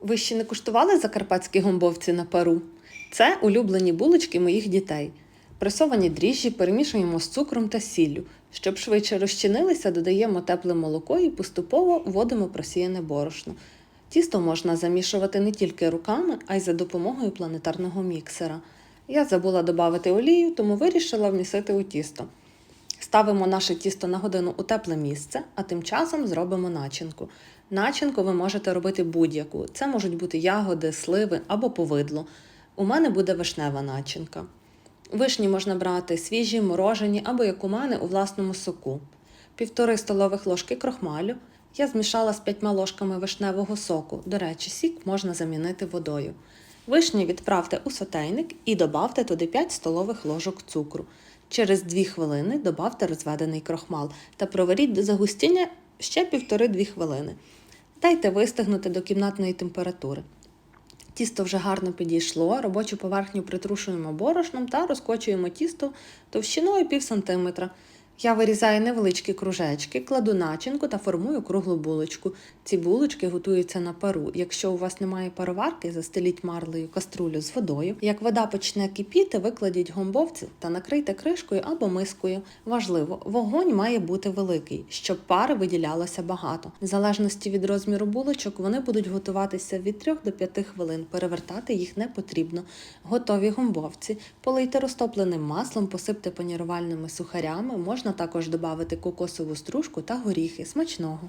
Ви ще не куштували закарпатські гомбовці на пару? Це улюблені булочки моїх дітей. Пресовані дріжджі перемішуємо з цукром та сіллю. Щоб швидше розчинилися, додаємо тепле молоко і поступово вводимо просіяне борошно. Тісто можна замішувати не тільки руками, а й за допомогою планетарного міксера. Я забула додати олію, тому вирішила вмісити у тісто. Ставимо наше тісто на годину у тепле місце, а тим часом зробимо начинку. Начинку ви можете робити будь-яку. Це можуть бути ягоди, сливи або повидло. У мене буде вишнева начинка. Вишні можна брати свіжі, морожені або як у мене у власному соку. Півтори столових ложки крохмалю. Я змішала з п'ятьма ложками вишневого соку. До речі, сік можна замінити водою. Вишні відправте у сотейник і добавте туди 5 столових ложок цукру. Через 2 хвилини добавте розведений крохмал та проваріть до загустіння ще 1,5-2 хвилини. Дайте вистигнути до кімнатної температури. Тісто вже гарно підійшло, робочу поверхню притрушуємо борошном та розкочуємо тісто товщиною пів сантиметра. Я вирізаю невеличкі кружечки, кладу начинку та формую круглу булочку. Ці булочки готуються на пару. Якщо у вас немає пароварки, застеліть марлею каструлю з водою. Як вода почне кипіти, викладіть гомбовці та накрийте кришкою або мискою. Важливо, вогонь має бути великий, щоб пари виділялося багато. В залежності від розміру булочок вони будуть готуватися від 3 до 5 хвилин. Перевертати їх не потрібно. Готові гомбовці. Полийте розтопленим маслом, посипте панірувальними сухарями. Можна також додати кокосову стружку та горіхи. Смачного.